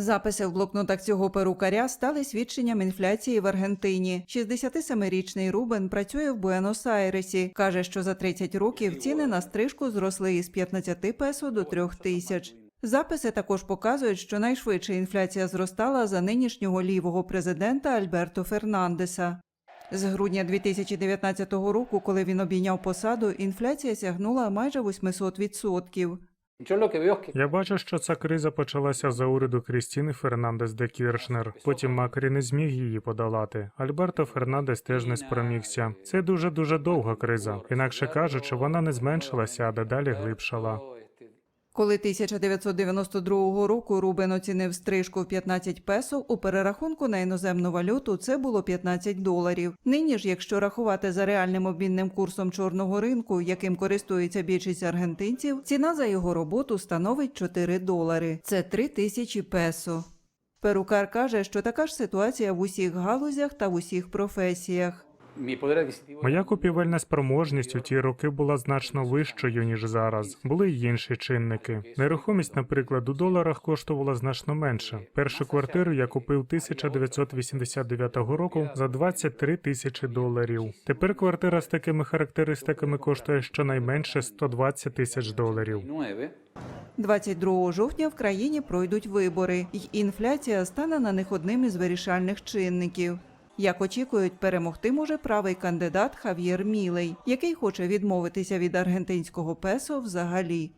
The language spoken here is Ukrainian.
Записи в блокнотах цього перукаря стали свідченням інфляції в Аргентині. 67-річний Рубен працює в Буенос-Айресі. Каже, що за 30 років ціни на стрижку зросли із 15 песо до 3 тисяч. Записи також показують, що найшвидше інфляція зростала за нинішнього лівого президента Альберто Фернандеса. З грудня 2019 року, коли він обійняв посаду, інфляція сягнула майже 800%. Я бачу, що ця криза почалася за уряду Крістіни Фернандес де Кіршнер. Потім Макрі не зміг її подолати. Альберто Фернандес теж не спромігся. Це дуже дуже довга криза. Інакше кажучи, вона не зменшилася, а дедалі глибшала. Коли 1992 року Рубен оцінив стрижку в 15 песо, у перерахунку на іноземну валюту це було 15 доларів. Нині ж, якщо рахувати за реальним обмінним курсом чорного ринку, яким користується більшість аргентинців, ціна за його роботу становить 4 долари. Це 3 тисячі песо. Перукар каже, що така ж ситуація в усіх галузях та в усіх професіях. Моя купівельна спроможність у ті роки була значно вищою ніж зараз. Були й інші чинники. Нерухомість, наприклад, у доларах коштувала значно менше. Першу квартиру я купив 1989 року за 23 тисячі доларів. Тепер квартира з такими характеристиками коштує щонайменше 120 тисяч доларів. 9 22 жовтня в країні пройдуть вибори, й інфляція стане на них одним із вирішальних чинників. Як очікують, перемогти може правий кандидат Хав'єр Мілей, який хоче відмовитися від аргентинського песо взагалі.